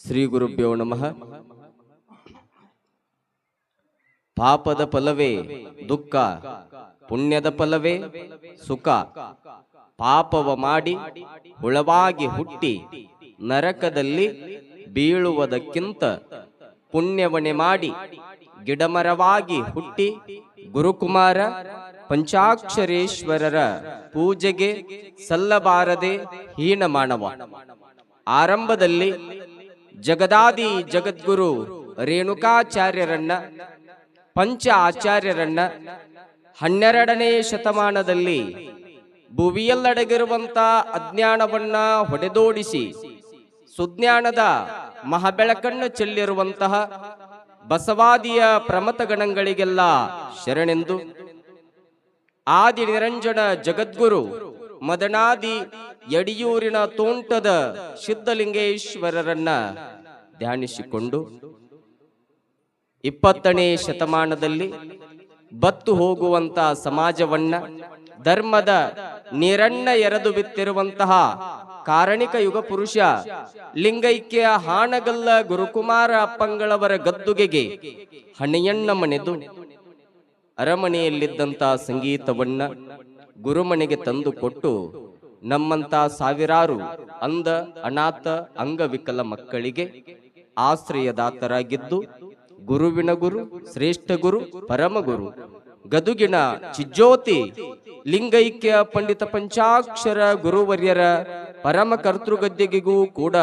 ಶ್ರೀ ಗುರುಭ್ಯೋ ನಮಃ. ಪಾಪದ ಫಲವೇ ದುಃಖ, ಪುಣ್ಯದ ಫಲವೇ ಸುಖ. ಪಾಪವ ಮಾಡಿ ಹುಳವಾಗಿ ಹುಟ್ಟಿ ನರಕದಲ್ಲಿ ಬೀಳುವುದಕ್ಕಿಂತ ಪುಣ್ಯವಣೆ ಮಾಡಿ ಗಿಡಮರವಾಗಿ ಹುಟ್ಟಿ ಗುರುಕುಮಾರ ಪಂಚಾಕ್ಷರೇಶ್ವರರ ಪೂಜೆಗೆ ಸಲ್ಲಬಾರದೆ ಹೀನ ಮಾನವ ಆರಂಭದಲ್ಲಿ ಜಗದಾದಿ ಜಗದ್ಗುರು ರೇಣುಕಾಚಾರ್ಯರನ್ನ, ಪಂಚ ಆಚಾರ್ಯರನ್ನ ಹನ್ನೆರಡನೇ ಶತಮಾನದಲ್ಲಿ ಭುವಿಯಲ್ಲಡಗಿರುವಂಥ ಅಜ್ಞಾನವನ್ನ ಹೊಡೆದೋಡಿಸಿ ಸುಜ್ಞಾನದ ಮಹಾಬೆಳಕನ್ನು ಚೆಲ್ಲಿರುವಂತಹ ಬಸವಾದಿಯ ಪ್ರಮತಗಣಗಳಿಗೆಲ್ಲ ಶರಣೆಂದು ಆದಿ ನಿರಂಜನ ಜಗದ್ಗುರು ಮದನಾದಿ ಯಡಿಯೂರಿನ ತೋಂಟದ ಸಿದ್ಧಲಿಂಗೇಶ್ವರರನ್ನ ಧ್ಯಾನಿಸಿಕೊಂಡು ಇಪ್ಪತ್ತನೇ ಶತಮಾನದಲ್ಲಿ ಬತ್ತು ಹೋಗುವಂತ ಸಮಾಜವನ್ನ, ಧರ್ಮದ ನೀರನ್ನ ಎರೆದು ಬಿತ್ತಿರುವಂತಹ ಕಾರಣಿಕ ಯುಗ ಪುರುಷ ಲಿಂಗೈಕ್ಯ ಹಾನಗಲ್ಲ ಗುರುಕುಮಾರ ಅಪ್ಪಂಗಳವರ ಗದ್ದುಗೆಗೆ ಹಣೆಯಣ್ಣ ಮನೆದು ಅರಮನೆಯಲ್ಲಿದ್ದಂತಹ ಸಂಗೀತವನ್ನ ಗುರುಮನೆಗೆ ತಂದುಕೊಟ್ಟು ನಮ್ಮಂತ ಸಾವಿರಾರು ಅಂದ ಅನಾಥ ಅಂಗವಿಕಲ ಮಕ್ಕಳಿಗೆ ಆಶ್ರಯದಾತರಾಗಿದ್ದು ಗುರುವಿನ ಗುರು, ಶ್ರೇಷ್ಠ ಗುರು, ಪರಮ ಗುರು. ಗದುಗಿನ ಚಿಜ್ಯೋತಿ, ಲಿಂಗೈಕ್ಯ ಪಂಡಿತ ಪಂಚಾಕ್ಷರ ಗುರುವರ್ಯರ ಪರಮ ಕರ್ತೃಗದ್ದೆಗಿಗೂ ಕೂಡ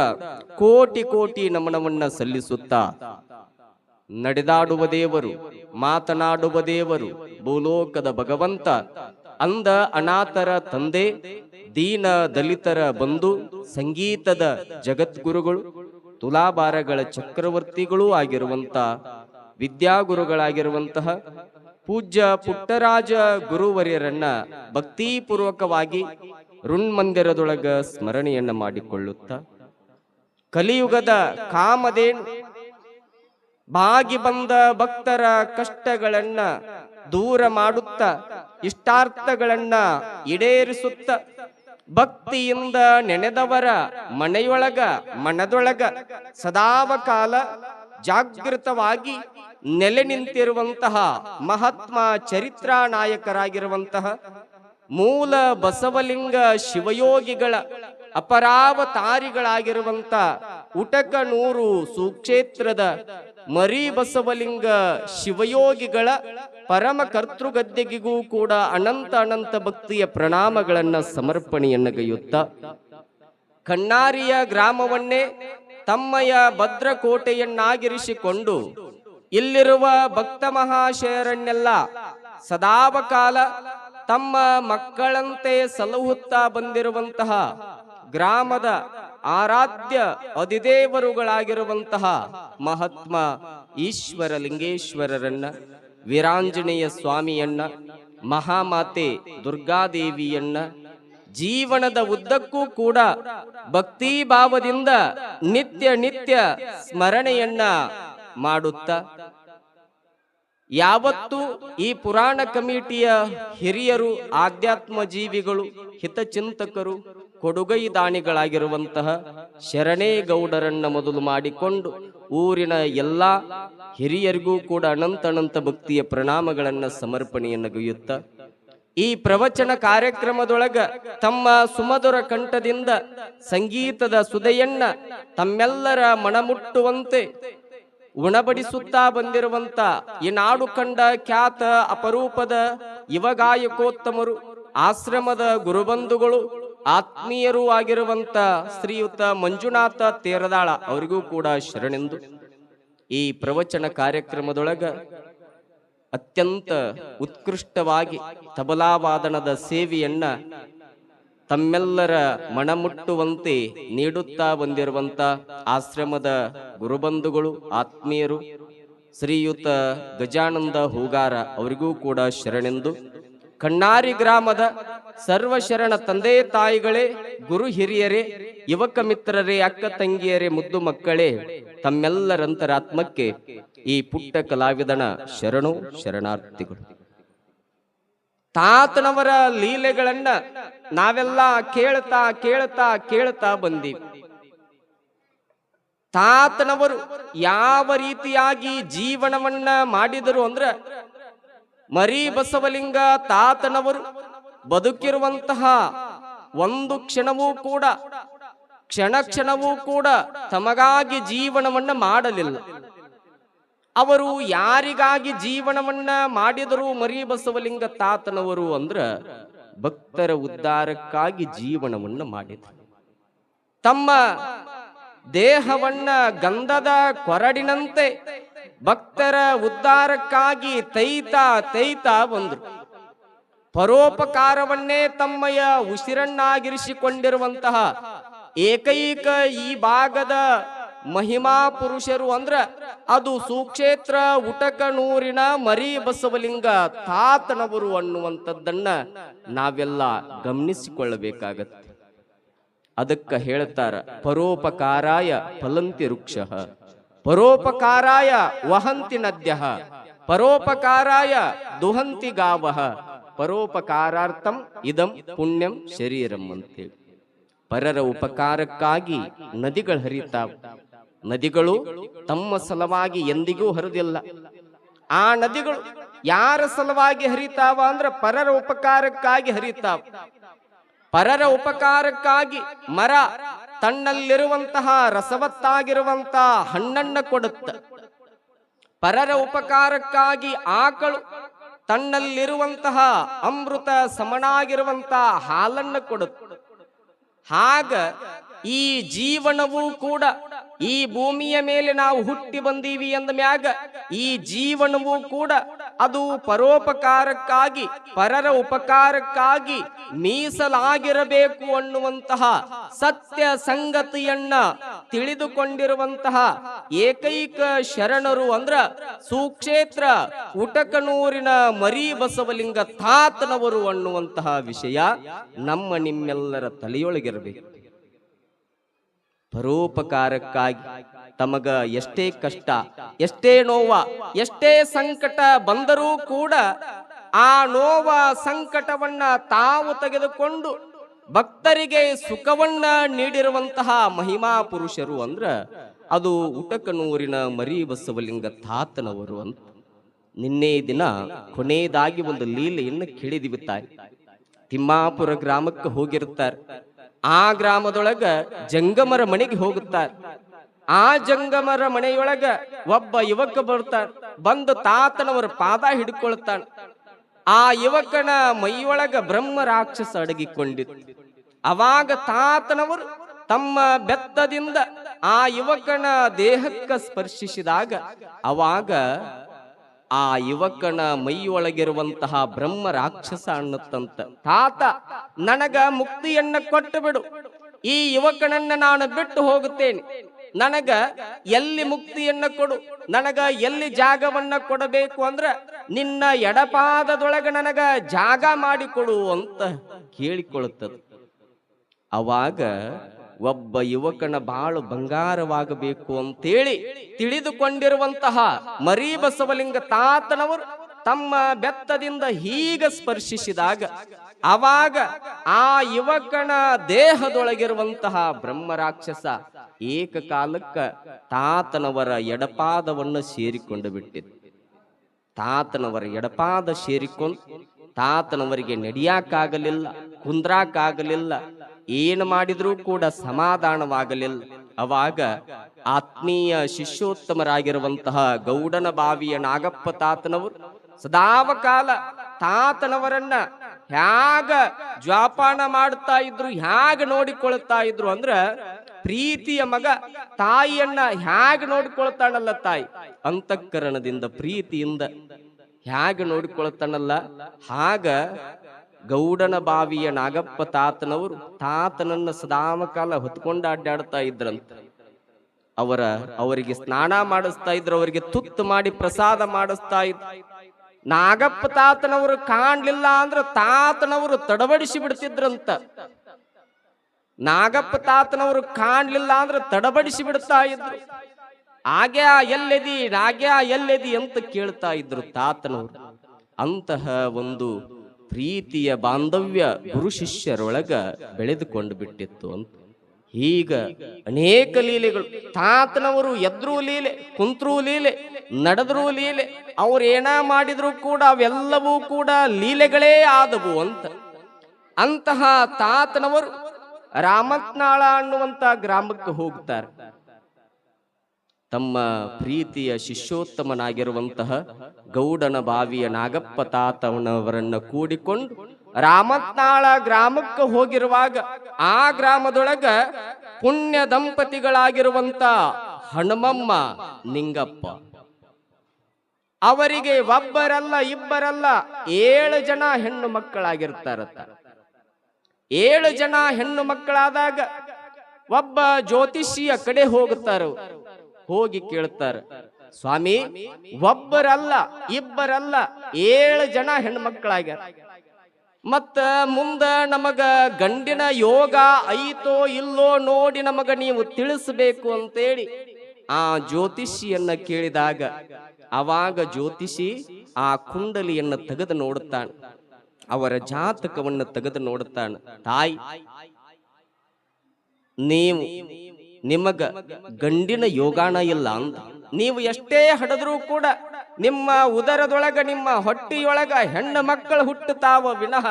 ಕೋಟಿ ಕೋಟಿ ನಮನವನ್ನ ಸಲ್ಲಿಸುತ್ತಾ ನಡೆದಾಡುವ ದೇವರು, ಮಾತನಾಡುವ ದೇವರು, ಭೂಲೋಕದ ಭಗವಂತ. ಅಂದ ಅನಾಥರ ತಂದೆ, ದೀನ ದಲಿತರ ಬಂಧು, ಸಂಗೀತದ ಜಗದ್ಗುರುಗಳು. ತುಲಾಭಾರಗಳ ಚಕ್ರವರ್ತಿಗಳೂ ಆಗಿರುವಂತ ವಿದ್ಯಾಗುರುಗಳಾಗಿರುವಂತಹ ಪೂಜ್ಯ ಪುಟ್ಟರಾಜ ಗುರುವರ್ಯರನ್ನ ಭಕ್ತಿಪೂರ್ವಕವಾಗಿ ಋಣ್ಮಂದಿರದೊಳಗ ಸ್ಮರಣೆಯನ್ನ ಮಾಡಿಕೊಳ್ಳುತ್ತಾ ಕಲಿಯುಗದ ಕಾಮದೇನ್ ಬಾಗಿ ಬಂದ ಭಕ್ತರ ಕಷ್ಟಗಳನ್ನ ದೂರ ಮಾಡುತ್ತ ಇಷ್ಟಾರ್ಥಗಳನ್ನ ಈಡೇರಿಸುತ್ತ ಭಕ್ತಿಯಿಂದ ನೆನೆದವರ ಮನೆಯೊಳಗ, ಮನದೊಳಗ ಸದಾವ ಕಾಲ ಜಾಗೃತವಾಗಿ ನೆಲೆ ನಿಂತಿರುವಂತಹ ಮಹಾತ್ಮ ಚರಿತ್ರಾ ನಾಯಕರಾಗಿರುವಂತಹ ಮೂಲ ಬಸವಲಿಂಗ ಶಿವಯೋಗಿಗಳ ಅಪರಾವತಾರಿಗಳಾಗಿರುವಂತ ಉಟಕನೂರು ಸುಕ್ಷೇತ್ರದ ಮರಿ ಬಸವಲಿಂಗ ಶಿವಯೋಗಿಗಳ ಪರಮ ಕರ್ತೃಗದ್ದೆಗಿಗೂ ಕೂಡ ಅನಂತ ಅನಂತ ಭಕ್ತಿಯ ಪ್ರಣಾಮಗಳನ್ನ ಸಮರ್ಪಣೆಯನ್ನ ಗೈಯುತ್ತ ಕಣ್ಣಾರಿಯ ಗ್ರಾಮವನ್ನೇ ತಮ್ಮಯ ಭದ್ರಕೋಟೆಯನ್ನಾಗಿರಿಸಿಕೊಂಡು ಇಲ್ಲಿರುವ ಭಕ್ತ ಮಹಾಶಯರನ್ನೆಲ್ಲ ಸದಾವಕಾಲ ತಮ್ಮ ಮಕ್ಕಳಂತೆ ಸಲಹುತ್ತಾ ಬಂದಿರುವಂತಹ ಗ್ರಾಮದ ಆರಾಧ್ಯ ಅಧಿದೇವರುಗಳಾಗಿರುವಂತಹ ಮಹಾತ್ಮ ಈಶ್ವರ ಲಿಂಗೇಶ್ವರರನ್ನ ವೀರಾಂಜನೇಯ ಸ್ವಾಮಿಯನ್ನ, ಮಹಾಮಾತೆ ದುರ್ಗಾದೇವಿಯನ್ನ, ಜೀವನದ ಉದ್ದಕ್ಕೂ ಕೂಡ ಭಕ್ತಿ ಭಾವದಿಂದ ನಿತ್ಯ ನಿತ್ಯ ಸ್ಮರಣೆಯನ್ನ ಮಾಡುತ್ತ, ಯಾವತ್ತು ಈ ಪುರಾಣ ಕಮಿಟಿಯ ಹಿರಿಯರು, ಆಧ್ಯಾತ್ಮ ಜೀವಿಗಳು, ಹಿತಚಿಂತಕರು ಕೊಡುಗೈ ದಾನಿಗಳಾಗಿರುವಂತಹ ಶರಣೇಗೌಡರನ್ನ ಮೊದಲು ಮಾಡಿಕೊಂಡು ಊರಿನ ಎಲ್ಲ ಹಿರಿಯರಿಗೂ ಕೂಡ ಅನಂತ ಅನಂತ ಭಕ್ತಿಯ ಪ್ರಣಾಮಗಳನ್ನು ಸಮರ್ಪಣೆಯನ್ನು ಗೊಯ್ಯುತ್ತ ಈ ಪ್ರವಚನ ಕಾರ್ಯಕ್ರಮದೊಳಗ ತಮ್ಮ ಸುಮಧುರ ಕಂಠದಿಂದ ಸಂಗೀತದ ಸುದೆಯನ್ನ ತಮ್ಮೆಲ್ಲರ ಮನಮುಟ್ಟುವಂತೆ ಉಣಬಡಿಸುತ್ತಾ ಬಂದಿರುವಂತ ಈ ನಾಡು ಕಂಡ ಖ್ಯಾತ ಅಪರೂಪದ ಯುವಗಾಯಕೋತ್ತಮರು ಆಶ್ರಮದ ಗುರುಬಂಧುಗಳು ಆತ್ಮೀಯರೂ ಆಗಿರುವಂತ ಶ್ರೀಯುತ ಮಂಜುನಾಥ ತೇರದಾಳ ಅವರಿಗೂ ಕೂಡ ಶರಣೆಂದು. ಈ ಪ್ರವಚನ ಕಾರ್ಯಕ್ರಮದೊಳಗ ಅತ್ಯಂತ ಉತ್ಕೃಷ್ಟವಾಗಿ ತಬಲಾವಾದನದ ಸೇವೆಯನ್ನ ತಮ್ಮೆಲ್ಲರ ಮನಮುಟ್ಟುವಂತೆ ನೀಡುತ್ತಾ ಬಂದಿರುವಂತ ಆಶ್ರಮದ ಗುರುಬಂಧುಗಳು, ಆತ್ಮೀಯರು, ಶ್ರೀಯುತ ಗಜಾನಂದ ಹೂಗಾರ ಅವರಿಗೂ ಕೂಡ ಶರಣೆಂದು. ಕಣ್ಣಾರಿ ಗ್ರಾಮದ ಸರ್ವಶರಣ ತಂದೆ ತಾಯಿಗಳೇ, ಗುರು ಹಿರಿಯರೇ, ಯುವಕ ಮಿತ್ರರೇ, ಅಕ್ಕ ತಂಗಿಯರೇ, ಮುದ್ದು ಮಕ್ಕಳೇ ತಮ್ಮೆಲ್ಲರಂತರಾತ್ಮಕ್ಕೆ ಈ ಪುಟ್ಟ ಕಲಾವಿದನ ಶರಣು ಶರಣಾರ್ಥಿಗಳು. ತಾತನವರ ಲೀಲೆಗಳನ್ನ ನಾವೆಲ್ಲ ಕೇಳ್ತಾ ಕೇಳ್ತಾ ಕೇಳ್ತಾ ಬಂದೀವಿ. ತಾತನವರು ಯಾವ ರೀತಿಯಾಗಿ ಜೀವನವನ್ನ ಮಾಡಿದರು ಅಂದ್ರ ಮರಿ ಬಸವಲಿಂಗ ತಾತನವರು ಬದುಕಿರುವಂತಹ ಒಂದು ಕ್ಷಣವೂ ಕೂಡ, ಕ್ಷಣ ಕ್ಷಣವೂ ಕೂಡ ತಮಗಾಗಿ ಜೀವನವನ್ನ ಮಾಡಲಿಲ್ಲ. ಅವರು ಯಾರಿಗಾಗಿ ಜೀವನವನ್ನ ಮಾಡಿದರು ಮರಿ ಬಸವಲಿಂಗ ತಾತನವರು ಅಂದ್ರ ಭಕ್ತರ ಉದ್ಧಾರಕ್ಕಾಗಿ ಜೀವನವನ್ನ ಮಾಡಿದರು. ತಮ್ಮ ದೇಹವನ್ನ ಗಂಧದ ಕೊರಡಿನಂತೆ ಭಕ್ತರ ಉದ್ಧಾರಕ್ಕಾಗಿ ತೈತಾ ತೈತಾ ಬಂದರು. ಪರೋಪಕಾರವನ್ನೇ ತಮ್ಮಯ ಉಸಿರನ್ನಾಗಿರಿಸಿಕೊಂಡಿರುವಂತಹ ಏಕೈಕ ಈ ಭಾಗದ ಮಹಿಮಾ ಪುರುಷರು ಅಂದ್ರ ಅದು ಸುಕ್ಷೇತ್ರ ಉಟಕನೂರಿನ ಮರಿ ಬಸವಲಿಂಗ ತಾತನವರು ಅನ್ನುವಂಥದ್ದನ್ನ ನಾವೆಲ್ಲ ಗಮನಿಸಿಕೊಳ್ಳಬೇಕಾಗತ್ತೆ. ಅದಕ್ಕ ಹೇಳ್ತಾರ, ಪರೋಪಕಾರಾಯ ಫಲಂತಿ ವೃಕ್ಷ, ಪರೋಪಕಾರಾಯ ವಹಂತಿ ನದ್ಯ, ಪರೋಪಕಾರಾಯ ದುಹಂತಿ ಗಾವಹ ಪರೋಪಕಾರಾರ್ಥಂ ಇದಂ ಪುಣ್ಯಂ ಶರೀರಂ ಅಂತೇಳಿ. ಪರರ ಉಪಕಾರಕ್ಕಾಗಿ ನದಿಗಳು ಹರಿತಾವ ನದಿಗಳು ತಮ್ಮ ಸಲವಾಗಿ ಎಂದಿಗೂ ಹರಿದಿಲ್ಲ. ಆ ನದಿಗಳು ಯಾರ ಸಲವಾಗಿ ಹರಿತಾವ ಅಂದ್ರೆ ಪರರ ಉಪಕಾರಕ್ಕಾಗಿ ಹರಿತಾವ. ಪರರ ಉಪಕಾರಕ್ಕಾಗಿ ಮರ ತನ್ನಲ್ಲಿರುವಂತಹ ರಸವತ್ತಾಗಿರುವಂತಹ ಹಣ್ಣನ್ನ ಕೊಡುತ್ತ. ಪರರ ಉಪಕಾರಕ್ಕಾಗಿ ಆಕಳು ತನ್ನಲ್ಲಿರುವಂತಹ ಅಮೃತ ಸಮನಾಗಿರುವಂತಹ ಹಾಲನ್ನು ಕೊಡುತ್ತೆ ಹಾಗ ಈ ಜೀವನವೂ ಕೂಡ ಈ ಭೂಮಿಯ ಮೇಲೆ ನಾವು ಹುಟ್ಟಿ ಬಂದೀವಿ ಅಂದ ಮ್ಯಾಗ ಈ ಜೀವನವೂ ಕೂಡ ಅದು ಪರೋಪಕಾರಕ್ಕಾಗಿ, ಪರರ ಉಪಕಾರಕ್ಕಾಗಿ ಮೀಸಲಾಗಿರಬೇಕು ಅನ್ನುವಂತಹ ಸತ್ಯ ಸಂಗತಿಯನ್ನ ತಿಳಿದುಕೊಂಡಿರುವಂತಹ ಏಕೈಕ ಶರಣರು ಅಂದ್ರ ಸುಕ್ಷೇತ್ರ ಉಟಕನೂರಿನ ಮರಿ ಬಸವಲಿಂಗ ತಾತನವರು ಅನ್ನುವಂತಹ ವಿಷಯ ನಮ್ಮ ನಿಮ್ಮೆಲ್ಲರ ತಲೆಯೊಳಗಿರಬೇಕು. ಪರೋಪಕಾರಕ್ಕಾಗಿ ತಮಗ ಎಷ್ಟೇ ಕಷ್ಟ, ಎಷ್ಟೇ ನೋವ, ಎಷ್ಟೇ ಸಂಕಟ ಬಂದರೂ ಕೂಡ ಆ ನೋವ ಸಂಕಟವನ್ನ ತಾವು ತೆಗೆದುಕೊಂಡು ಭಕ್ತರಿಗೆ ಸುಖವನ್ನ ನೀಡಿರುವಂತಹ ಮಹಿಮಾ ಪುರುಷರು ಅಂದ್ರ ಅದು ಉಟಕನೂರಿನ ಮರಿ ಬಸವಲಿಂಗ ತಾತನವರು ಅಂತ. ನಿನ್ನೆ ದಿನ ಕೊನೆಯದಾಗಿ ಒಂದು ಲೀಲೆಯನ್ನು ಕೇಳಿದಿವಿ ತಾಯಿ. ತಿಮ್ಮಾಪುರ ಗ್ರಾಮಕ್ಕೆ ಹೋಗಿರುತ್ತಾರೆ. ಆ ಗ್ರಾಮದೊಳಗ ಜಂಗಮರ ಮನೆಗೆ ಹೋಗುತ್ತಾರೆ. ಆ ಜಂಗಮರ ಮನೆಯೊಳಗ ಒಬ್ಬ ಯುವಕ ಬರ್ತಾನ. ಬಂದು ತಾತನವರ ಪಾದ ಹಿಡ್ಕೊಳ್ತಾನ. ಆ ಯುವಕನ ಮೈಯೊಳಗ ಬ್ರಹ್ಮ ರಾಕ್ಷಸ ಅಡಗಿಕೊಂಡಿತ್ತು. ಅವಾಗ ತಾತನವರು ತಮ್ಮ ಬೆತ್ತದಿಂದ ಆ ಯುವಕನ ದೇಹಕ್ಕ ಸ್ಪರ್ಶಿಸಿದಾಗ ಅವಾಗ ಆ ಯುವಕನ ಮೈಯೊಳಗಿರುವಂತಹ ಬ್ರಹ್ಮ ರಾಕ್ಷಸ ಅನ್ನತ್ತಂತ. ತಾತ, ನನಗ ಮುಕ್ತಿಯನ್ನ ಕೊಟ್ಟು ಬಿಡು ಈ ಯುವಕನನ್ನ ನಾನು ಬಿಟ್ಟು ಹೋಗುತ್ತೇನೆ. ನನಗ ಎಲ್ಲಿ ಮುಕ್ತಿಯನ್ನ ಕೊಡು. ನನಗ ಎಲ್ಲಿ ಜಾಗವನ್ನ ಕೊಡಬೇಕು ಅಂದ್ರ ನಿನ್ನ ಎಡಪಾದದೊಳಗ ನನಗ ಜಾಗ ಮಾಡಿಕೊಡು ಅಂತ ಕೇಳಿಕೊಳ್ಳುತ್ತದೆ ಅವಾಗ ಒಬ್ಬ ಯುವಕನ ಬಾಳು ಬಂಗಾರವಾಗಬೇಕು ಅಂತೇಳಿ ತಿಳಿದುಕೊಂಡಿರುವಂತಹ ಮರಿ ಬಸವಲಿಂಗ ತಾತನವರು ತಮ್ಮ ಬೆತ್ತದಿಂದ ಹೀಗ ಸ್ಪರ್ಶಿಸಿದಾಗ ಆವಾಗ ಆ ಯುವಕನ ದೇಹದೊಳಗಿರುವಂತಹ ಬ್ರಹ್ಮ ರಾಕ್ಷಸ ಏಕಕಾಲಕ್ಕ ತಾತನವರ ಎಡಪಾದವನ್ನು ಸೇರಿಕೊಂಡು ಬಿಟ್ಟಿತ್ತು ತಾತನವರ ಎಡಪಾದ ಸೇರಿಕೊಂಡು ತಾತನವರಿಗೆ ನಡಿಯಾಕಾಗಲಿಲ್ಲ, ಕುಂದ್ರಾಕಾಗಲಿಲ್ಲ, ಏನು ಮಾಡಿದರೂ ಕೂಡ ಸಮಾಧಾನವಾಗಲಿಲ್ಲ. ಅವಾಗ ಆತ್ಮೀಯ ಶಿಷ್ಯೋತ್ತಮರಾಗಿರುವಂತಹ ಗೌಡನ ಬಾವಿಯ ನಾಗಪ್ಪ ತಾತನವರು ಸದಾವ ಕಾಲ ತಾತನವರನ್ನ ಹ್ಯಾಗ ಜ್ವಾಪಾನ ಮಾಡ್ತಾ ಇದ್ರು, ಹ್ಯಾಗ ನೋಡಿಕೊಳ್ತಾ ಇದ್ರು ಅಂದ್ರ ಪ್ರೀತಿಯ ಮಗ ತಾಯಿಯನ್ನ ಹ್ಯಾಗ ನೋಡಿಕೊಳ್ತಾನಲ್ಲ ತಾಯಿ. ಅಂತಃಕರಣದಿಂದ ಪ್ರೀತಿಯಿಂದ ಹ್ಯಾಗ ನೋಡಿಕೊಳ್ತಾನಲ್ಲ ಹಾಗ ಗೌಡನ ಬಾವಿಯ ನಾಗಪ್ಪ ತಾತನವರು ತಾತನನ್ನ ಸದಾಮಕಾಲ ಹೊತ್ಕೊಂಡು ಅಡ್ಡಾಡ್ತಾ ಇದ್ರಂತ. ಅವರ, ಅವರಿಗೆ ಸ್ನಾನ ಮಾಡಿಸ್ತಾ ಇದ್ರು, ಅವರಿಗೆ ತುತ್ತು ಮಾಡಿ ಪ್ರಸಾದ ಮಾಡಿಸ್ತಾ ಇದ್ರು. ನಾಗಪ್ಪ ತಾತನವರು ಕಾಣ್ಲಿಲ್ಲ ಅಂದ್ರೆ ತಾತನವರು ತಡಬಡಿಸಿ ಬಿಡ್ತಿದ್ರಂತ. ನಾಗಪ್ಪ ತಾತನವರು ಕಾಣ್ಲಿಲ್ಲ ಅಂದ್ರೆ ತಡಬಡಿಸಿ ಬಿಡ್ತಾ ಇದ್ರು. ಆಗ್ಯಾ ಎಲ್ಲೆದಿ ನಾಗ್ಯಾ ಎಲ್ಲೆದಿ ಅಂತ ಕೇಳ್ತಾ ಇದ್ರು ತಾತನವರು. ಅಂತಹ ಒಂದು ಪ್ರೀತಿಯ ಬಾಂಧವ್ಯ ಗುರು ಶಿಷ್ಯರೊಳಗ ಬೆಳೆದುಕೊಂಡು ಬಿಟ್ಟಿತ್ತು ಅಂತ. ಈಗ ಅನೇಕ ಲೀಲೆಗಳು. ತಾತನವರು ಎದ್ರೂ ಲೀಲೆ, ಕುಂತ್ರು ಲೀಲೆ, ನಡೆದ್ರೂ ಲೀಲೆ ಅವ್ರು ಏನ ಮಾಡಿದ್ರು ಕೂಡ ಅವೆಲ್ಲವೂ ಕೂಡ ಲೀಲೆಗಳೇ ಆದವು ಅಂತ. ಅಂತಹ ತಾತನವರು ರಾಮತ್ನಾಳ ಅನ್ನುವಂತ ಗ್ರಾಮಕ್ಕೆ ಹೋಗ್ತಾರೆ. ತಮ್ಮ ಪ್ರೀತಿಯ ಶಿಷ್ಯೋತ್ತಮನಾಗಿರುವಂತಹ ಗೌಡನ ಬಾವಿಯ ನಾಗಪ್ಪ ತಾತವನವರನ್ನ ಕೂಡಿಕೊಂಡು ರಾಮತ್ನಾಳ ಗ್ರಾಮಕ್ಕೆ ಹೋಗಿರುವಾಗ ಆ ಗ್ರಾಮದೊಳಗ ಪುಣ್ಯ ದಂಪತಿಗಳಾಗಿರುವಂತ ಹನುಮಮ್ಮ ನಿಂಗಪ್ಪ. ಅವರಿಗೆ ಒಬ್ಬರಲ್ಲ ಇಬ್ಬರಲ್ಲ ಏಳು ಜನ ಹೆಣ್ಣು ಮಕ್ಕಳಾಗಿರ್ತಾರತ್ತ. ಏಳು ಜನ ಹೆಣ್ಣು ಮಕ್ಕಳಾದಾಗ ಒಬ್ಬ ಜ್ಯೋತಿಷಿಯ ಕಡೆ ಹೋಗುತ್ತಾರೆ. ಹೋಗಿ ಕೇಳ್ತಾರ, ಸ್ವಾಮಿ, ಒಬ್ಬರಲ್ಲ, ಇಬ್ಬರಲ್ಲ ಏಳು ಜನ ಹೆಣ್ಣು ಮಕ್ಕಳಾಗ್ಯಾರ. ಮತ್ತ ಮುಂದ ನಮಗ ಗಂಡಿನ ಯೋಗ ಐತೋ ಇಲ್ಲೋ ನೋಡಿ ನಮಗ ನೀವು ತಿಳಿಸಬೇಕು ಅಂತೇಳಿ ಆ ಜ್ಯೋತಿಷಿಯನ್ನ ಕೇಳಿದಾಗ ಅವಾಗ ಜ್ಯೋತಿಷಿ ಆ ಕುಂಡಲಿಯನ್ನು ತೆಗೆದು ನೋಡುತ್ತಾನೆ. ಅವರ ಜಾತಕವನ್ನು ತೆಗೆದು ನೋಡುತ್ತಾನೆ. ತಾಯಿ, ನೀವು ನಿಮಗ ಗಂಡಿನ ಯೋಗಾಣ ಇಲ್ಲ ಅಂತ ನೀವು ಎಷ್ಟೇ ಹಡದ್ರೂ ಕೂಡ ನಿಮ್ಮ ಉದರದೊಳಗ ನಿಮ್ಮ ಹೊಟ್ಟಿಯೊಳಗ ಹೆಣ್ಣು ಮಕ್ಕಳು ಹುಟ್ಟುತ್ತಾವ ವಿನಃ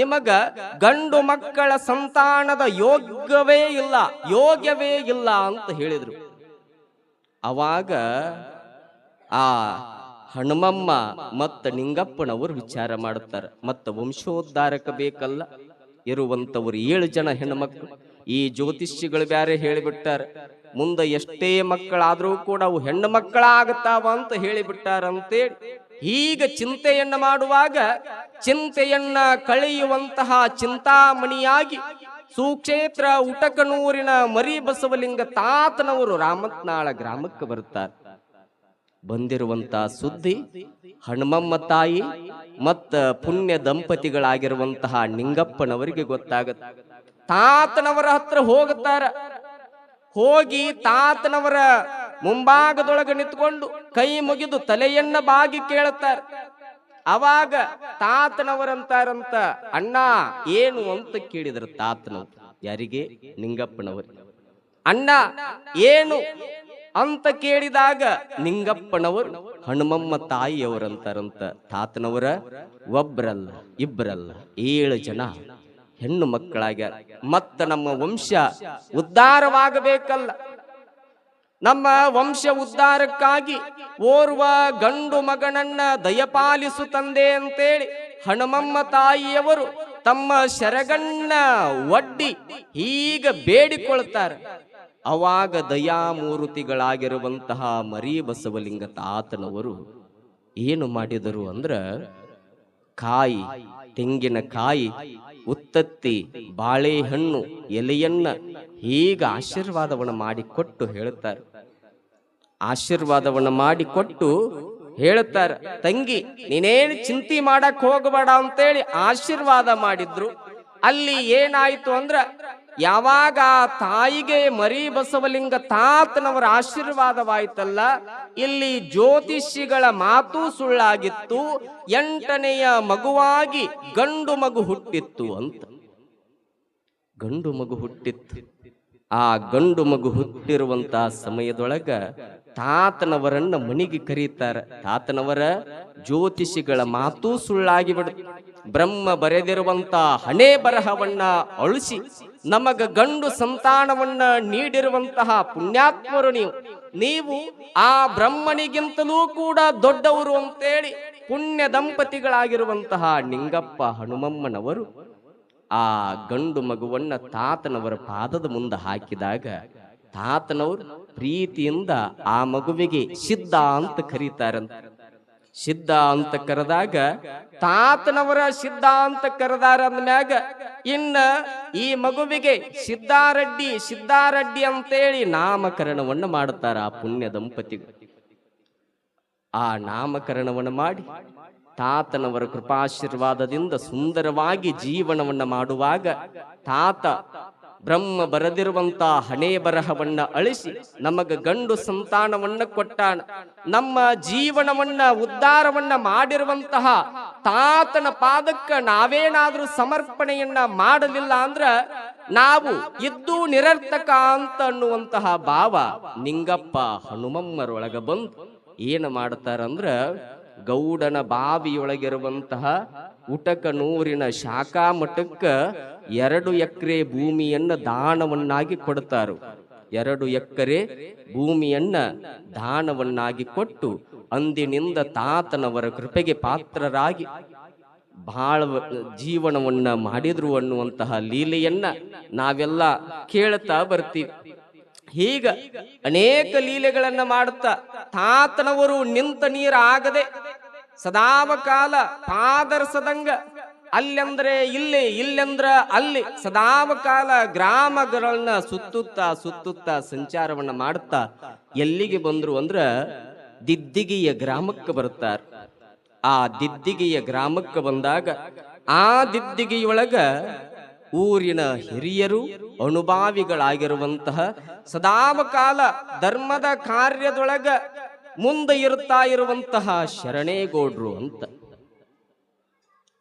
ನಿಮಗ ಗಂಡು ಮಕ್ಕಳ ಸಂತಾನದ ಯೋಗ್ಯವೇ ಇಲ್ಲ ಯೋಗ್ಯವೇ ಇಲ್ಲ ಅಂತ ಹೇಳಿದರು. ಅವಾಗ ಆ ಹನುಮಮ್ಮ ಮತ್ತು ನಿಂಗಪ್ಪನವರು ವಿಚಾರ ಮಾಡುತ್ತಾರೆ, ಮತ್ತು ವಂಶೋದ್ಧಾರಕ ಬೇಕಲ್ಲ, ಇರುವಂಥವ್ರು ಏಳು ಜನ ಹೆಣ್ಣುಮಕ್ಕಳು ಈ ಜ್ಯೋತಿಷ್ಯಗಳು ಬ್ಯಾರೆ ಹೇಳಿಬಿಟ್ಟಾರ. ಮುಂದೆ ಎಷ್ಟೇ ಮಕ್ಕಳಾದರೂ ಕೂಡ ಅವು ಹೆಣ್ಣು ಮಕ್ಕಳಾಗುತ್ತಾವ ಅಂತ ಹೇಳಿಬಿಟ್ಟಾರಂತೇಳಿ. ಈಗ ಚಿಂತೆಯನ್ನು ಮಾಡುವಾಗ ಚಿಂತೆಯನ್ನ ಕಳೆಯುವಂತಹ ಚಿಂತಾಮಣಿಯಾಗಿ ಸುಕ್ಷೇತ್ರ ಉಟಕನೂರಿನ ಮರಿ ಬಸವಲಿಂಗ ತಾತನವರು ರಾಮತ್ನಾಳ ಗ್ರಾಮಕ್ಕೆ ಬರುತ್ತಾರೆ. ಬಂದಿರುವಂತ ಸುದ್ದಿ, ಹನುಮಮ್ಮ ತಾಯಿ ಮತ್ತ ಪುಣ್ಯ ದಂಪತಿಗಳಾಗಿರುವಂತಹ ನಿಂಗಪ್ಪನವರಿಗೆ ಗೊತ್ತಾಗತ್ತೆ. ತಾತನವರ ಹತ್ರ ಹೋಗುತ್ತಾರ. ಹೋಗಿ ತಾತನವರ ಮುಂಭಾಗದೊಳಗೆ ನಿಂತ್ಕೊಂಡು ಕೈ ಮುಗಿದು ತಲೆಯನ್ನ ಬಾಗಿ ಕೇಳುತ್ತಾರೆ. ಅವಾಗ ತಾತನವರಂತಾರಂತ, ಅಣ್ಣ, ಏನು ಅಂತ ಕೇಳಿದ್ರು ತಾತನವರು. ಯಾರಿಗೆ? ನಿಂಗಪ್ಪನವರು. ಅಣ್ಣ, ಏನು ಅಂತ ಕೇಳಿದಾಗ ನಿಂಗಪ್ಪನವರು, ಹನುಮಮ್ಮ ತಾಯಿಯವರಂತಾರಂತ ತಾತನವರ ಒಬ್ರಲ್ಲ ಇಬ್ಬರಲ್ಲ ಏಳು ಜನ. ಹೆಣ್ಣು ಮಕ್ಕಳಾಗ್ಯಾರ ಮತ್ತ ನಮ್ಮ ವಂಶ ಉದ್ಧಾರವಾಗಬೇಕಲ್ಲ. ನಮ್ಮ ವಂಶ ಉದ್ಧಾರಕ್ಕಾಗಿ ಓರ್ವ ಗಂಡು ಮಗನನ್ನ ದಯಪಾಲಿಸು ತಂದೆ ಅಂತೇಳಿ ಹನುಮಮ್ಮ ತಾಯಿಯವರು ತಮ್ಮ ಶರಗಣ್ಣ ಒಡ್ಡಿ ಈಗ ಬೇಡಿಕೊಳ್ತಾರೆ. ಅವಾಗ ದಯಾಮೂರ್ತಿಗಳಾಗಿರುವಂತಹ ಮರಿ ಬಸವಲಿಂಗ ತಾತನವರು ಏನು ಮಾಡಿದರು ಅಂದ್ರ ಕಾಯಿ, ತೆಂಗಿನ ಕಾಯಿ ಉತ್ತತ್ತಿ ಬಾಳೆಹಣ್ಣು ಎಲೆಯನ್ನ ಹೀಗ ಆಶೀರ್ವಾದವನ್ನ ಮಾಡಿಕೊಟ್ಟು ಹೇಳುತ್ತಾರೆ. ಆಶೀರ್ವಾದವನ್ನ ಮಾಡಿಕೊಟ್ಟು ಹೇಳುತ್ತಾರೆ, ತಂಗಿ, ನೀನೇನು ಚಿಂತೆ ಮಾಡಕ್ ಹೋಗಬೇಡ ಅಂತೇಳಿ ಆಶೀರ್ವಾದ ಮಾಡಿದ್ರು. ಅಲ್ಲಿ ಏನಾಯ್ತು ಅಂದ್ರ ಯಾವಾಗ ತಾಯಿಗೆ ಮರಿ ಬಸವಲಿಂಗ ತಾತನವರ ಆಶೀರ್ವಾದವಾಯ್ತಲ್ಲ, ಇಲ್ಲಿ ಜ್ಯೋತಿಷಿಗಳ ಮಾತು ಸುಳ್ಳಾಗಿತ್ತು, ಎಂಟನೆಯ ಮಗುವಾಗಿ ಗಂಡು ಮಗು ಹುಟ್ಟಿತ್ತು ಅಂತ. ಗಂಡು ಮಗು ಹುಟ್ಟಿತ್ತು. ಆ ಗಂಡು ಮಗು ಹುಟ್ಟಿರುವಂತಹ ಸಮಯದೊಳಗ ತಾತನವರನ್ನ ಮನಿಗೆ ಕರೀತಾರ. ತಾತನವರ ಜ್ಯೋತಿಷಿಗಳ ಮಾತೂ ಸುಳ್ಳಾಗಿ ಬಿಡುತ್ತೆ ಬ್ರಹ್ಮ ಬರೆದಿರುವಂತ ಹಣೆ ಬರಹವನ್ನ ಅಳಿಸಿ ನಮಗ ಗಂಡು ಸಂತಾನವನ್ನ ನೀಡಿರುವಂತಹ ಪುಣ್ಯಾತ್ಮರು ನೀವು. ನೀವು ಆ ಬ್ರಹ್ಮನಿಗಿಂತಲೂ ಕೂಡ ದೊಡ್ಡವರು ಅಂತೇಳಿ ಪುಣ್ಯ ದಂಪತಿಗಳಾಗಿರುವಂತಹ ನಿಂಗಪ್ಪ ಹನುಮಮ್ಮನವರು ಆ ಗಂಡು ಮಗುವನ್ನ ತಾತನವರ ಪಾದದ ಮುಂದೆ ಹಾಕಿದಾಗ ತಾತನವರು ಪ್ರೀತಿಯಿಂದ ಆ ಮಗುವಿಗೆ ಸಿದ್ಧ ಅಂತ ಕರೀತಾರಂತ. ಸಿದ್ಧ ಅಂತ ಕರೆದಾಗ, ತಾತನವರ ಸಿದ್ಧ ಅಂತ ಕರೆದಾರ ಅಂದ್ಮ್ಯಾಗ, ಇನ್ನ ಈ ಮಗುವಿಗೆ ಸಿದ್ಧಾರೆಡ್ಡಿ ಸಿದ್ಧಾರೆಡ್ಡಿ ಅಂತೇಳಿ ನಾಮಕರಣವನ್ನು ಮಾಡುತ್ತಾರ ಆ ಪುಣ್ಯ ದಂಪತಿಗಳು. ಆ ನಾಮಕರಣವನ್ನು ಮಾಡಿ, ತಾತನವರ ಕೃಪಾಶೀರ್ವಾದದಿಂದ ಸುಂದರವಾಗಿ ಜೀವನವನ್ನ ಮಾಡುವಾಗ ತಾತ ಬ್ರಹ್ಮ ಬರದಿರುವಂತ ಹಣೆ ಬರಹವನ್ನ ಅಳಿಸಿ ನಮಗೆ ಗಂಡು ಸಂತಾನವನ್ನ ಕೊಟ್ಟಾನ. ನಮ್ಮ ಜೀವನವನ್ನ ಉದ್ಧಾರವನ್ನ ಮಾಡಿರುವಂತಹ ತಾತನ ಪಾದಕ್ಕ ನಾವೇನಾದ್ರೂ ಸಮರ್ಪಣೆಯನ್ನ ಮಾಡಲಿಲ್ಲ ಅಂದ್ರ ನಾವು ಇದ್ದು ನಿರರ್ಥಕ ಅಂತ ಅನ್ನುವಂತಹ ಭಾವ ನಿಂಗಪ್ಪ ಹನುಮಮ್ಮರೊಳಗ ಬಂದು ಏನು ಮಾಡ್ತಾರಂದ್ರ ಗೌಡನ ಬಾವಿಯೊಳಗಿರುವಂತಹ ಉಟಕನೂರಿನ ಶಾಖಾ ಮಠಕ್ಕ ಎರಡು ಎಕರೆ ಭೂಮಿಯನ್ನ ದಾನವನ್ನಾಗಿ ಕೊಡುತ್ತಾರು ಎರಡು ಎಕರೆ ಭೂಮಿಯನ್ನ ದಾನವನ್ನಾಗಿ ಕೊಟ್ಟು ಅಂದಿನಿಂದ ತಾತನವರ ಕೃಪೆಗೆ ಪಾತ್ರರಾಗಿ ಬಹಳ ಜೀವನವನ್ನ ಮಾಡಿದ್ರು ಅನ್ನುವಂತಹ ಲೀಲೆಯನ್ನ ನಾವೆಲ್ಲ ಕೇಳ್ತಾ ಬರ್ತೀವಿ. ಹೀಗ ಅನೇಕ ಲೀಲೆಗಳನ್ನ ಮಾಡುತ್ತಾ ತಾತನವರು ನಿಂತ ನೀರ ಆಗದೆ ಸದಾವ ಕಾಲ ಪಾದರ್ಸದಂಗ ಅಲ್ಲೆಂದ್ರೆ ಇಲ್ಲಿ, ಇಲ್ಲೆಂದ್ರ ಅಲ್ಲಿ. ಸದಾವ ಕಾಲ ಗ್ರಾಮಗಳನ್ನ ಸುತ್ತುತ್ತಾ ಸುತ್ತುತ್ತಾ ಸಂಚಾರವನ್ನ ಮಾಡುತ್ತಾ ಎಲ್ಲಿಗೆ ಬಂದ್ರು ಅಂದ್ರ ದಿದ್ದಿಗೆಯ ಗ್ರಾಮಕ್ಕೆ ಬರುತ್ತಾರೆ. ಆ ದಿದ್ದಿಗೆಯ ಗ್ರಾಮಕ್ಕೆ ಬಂದಾಗ ಆ ದಿದ್ದಿಗೆಯೊಳಗ ಊರಿನ ಹಿರಿಯರು, ಅನುಭಾವಿಗಳಾಗಿರುವಂತಹ ಸದಾವಕಾಲ ಧರ್ಮದ ಕಾರ್ಯದೊಳಗ ಮುಂದೆ ಇರುತ್ತಾ ಇರುವಂತಹ ಶರಣೇಗೌಡರು ಅಂತ.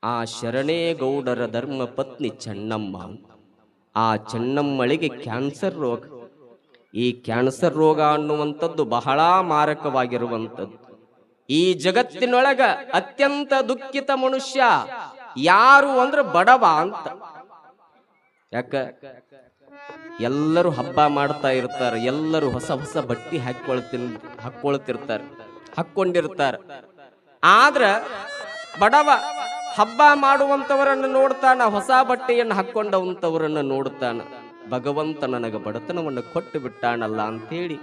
ಆ ಶರಣೇಗೌಡರ ಧರ್ಮ ಪತ್ನಿ ಚೆನ್ನಮ್ಮ. ಆ ಚೆನ್ನಮ್ಮಳಿಗೆ ಕ್ಯಾನ್ಸರ್ ರೋಗ. ಈ ಕ್ಯಾನ್ಸರ್ ರೋಗ ಅನ್ನುವಂಥದ್ದು ಬಹಳ ಮಾರಕವಾಗಿರುವಂಥದ್ದು. ಈ ಜಗತ್ತಿನೊಳಗ ಅತ್ಯಂತ ದುಃಖಿತ ಮನುಷ್ಯ ಯಾರು ಅಂದ್ರೆ ಬಡವ ಅಂತ. ಯಾಕ? ಎಲ್ಲರೂ ಹಬ್ಬ ಮಾಡ್ತಾ ಇರ್ತಾರೆ, ಎಲ್ಲರೂ ಹೊಸ ಹೊಸ ಬಟ್ಟಿ ಹಾಕೊಳ್ತಿ ಹಾಕೊಳ್ತಿರ್ತಾರೆ ಹಾಕೊಂಡಿರ್ತಾರೆ ಆದ್ರ ಬಡವ ಹಬ್ಬ ಮಾಡುವಂತವರನ್ನು ನೋಡ್ತಾನ, ಹೊಸ ಬಟ್ಟೆಯನ್ನು ಹಾಕ್ಕೊಂಡವಂಥವರನ್ನು ನೋಡ್ತಾನ. ಭಗವಂತ ನನಗೆ ಬಡತನವನ್ನು ಕೊಟ್ಟು ಬಿಟ್ಟಾನಲ್ಲ ಅಂತೇಳಿ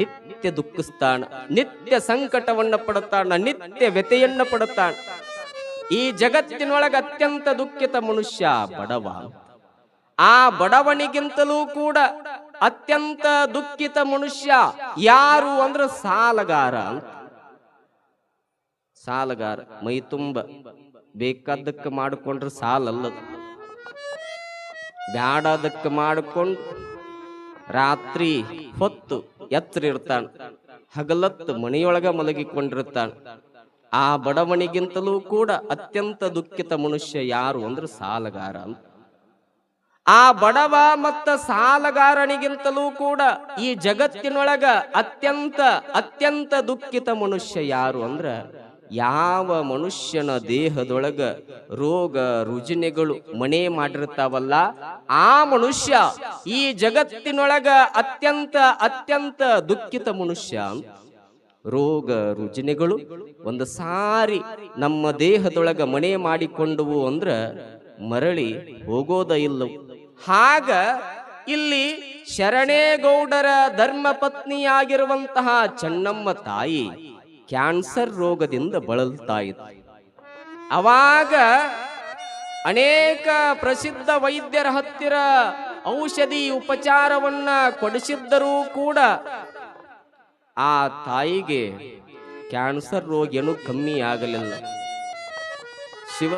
ನಿತ್ಯ ದುಃಖಿಸ್ತಾನ, ನಿತ್ಯ ಸಂಕಟವನ್ನ ಪಡುತ್ತಾನ ನಿತ್ಯ ವ್ಯತೆಯನ್ನು ಪಡುತ್ತಾನ ಈ ಜಗತ್ತಿನೊಳಗೆ ಅತ್ಯಂತ ದುಃಖಿತ ಮನುಷ್ಯ ಬಡವ ಆ ಬಡವನಿಗಿಂತಲೂ ಕೂಡ ಅತ್ಯಂತ ದುಃಖಿತ ಮನುಷ್ಯ ಯಾರು ಅಂದ್ರೆ ಸಾಲಗಾರ ಅಂತ. ಸಾಲಗಾರ, ಮೈ ತುಂಬ. ಬೇಕಾದಕ್ಕೆ ಮಾಡಿಕೊಂಡ್ರೆ ಸಾಲಲ್ಲದು. ಬ್ಯಾಡದಕ್ಕೆ ಮಾಡಿಕೊಂಡು ರಾತ್ರಿ ಹೊತ್ತು ಎತ್ತರ ಇರ್ತಾನ. ಹಗಲತ್ತು ಮನೆಯೊಳಗ ಮಲಗಿಕೊಂಡಿರ್ತಾನ. ಆ ಬಡವನಿಗಿಂತಲೂ ಕೂಡ ಅತ್ಯಂತ ದುಃಖಿತ ಮನುಷ್ಯ ಯಾರು ಅಂದ್ರೆ ಸಾಲಗಾರ ಅಂತ. ಆ ಬಡವ ಮತ್ತ ಸಾಲಗಾರನಿಗಿಂತಲೂ ಕೂಡ ಈ ಜಗತ್ತಿನೊಳಗ ಅತ್ಯಂತ ಅತ್ಯಂತ ದುಃಖಿತ ಮನುಷ್ಯ ಯಾರು ಅಂದ್ರ ಯಾವ ಮನುಷ್ಯನ ದೇಹದೊಳಗ ರೋಗ, ರುಜಿನೆಗಳು ಮನೆ ಮಾಡಿರ್ತಾವಲ್ಲ, ಆ ಮನುಷ್ಯ ಈ ಜಗತ್ತಿನೊಳಗ ಅತ್ಯಂತ ಅತ್ಯಂತ ದುಃಖಿತ ಮನುಷ್ಯ. ರೋಗ, ರುಜಿನೆಗಳು ಒಂದು ಸಾರಿ ನಮ್ಮ ದೇಹದೊಳಗ ಮನೆ ಮಾಡಿಕೊಂಡವು ಅಂದ್ರ ಮರಳಿ ಹೋಗೋದ ಇಲ್ಲವು ಹಾಗ ಇಲ್ಲಿ ಶರಣೇಗೌಡರ ಧರ್ಮ ಪತ್ನಿಯಾಗಿರುವಂತಹ ಚೆನ್ನಮ್ಮ ತಾಯಿ ಕ್ಯಾನ್ಸರ್ ರೋಗದಿಂದ ಬಳಲ್ತಾ ಇತ್ತು ಅವಾಗ ಅನೇಕ ಪ್ರಸಿದ್ಧ ವೈದ್ಯರ ಹತ್ತಿರ ಔಷಧಿ ಉಪಚಾರವನ್ನ ಕೊಡಿಸಿದ್ದರೂ ಕೂಡ ಆ ತಾಯಿಗೆ ಕ್ಯಾನ್ಸರ್ ರೋಗ ಏನೂ ಕಮ್ಮಿ ಆಗಲಿಲ್ಲ ಶಿವ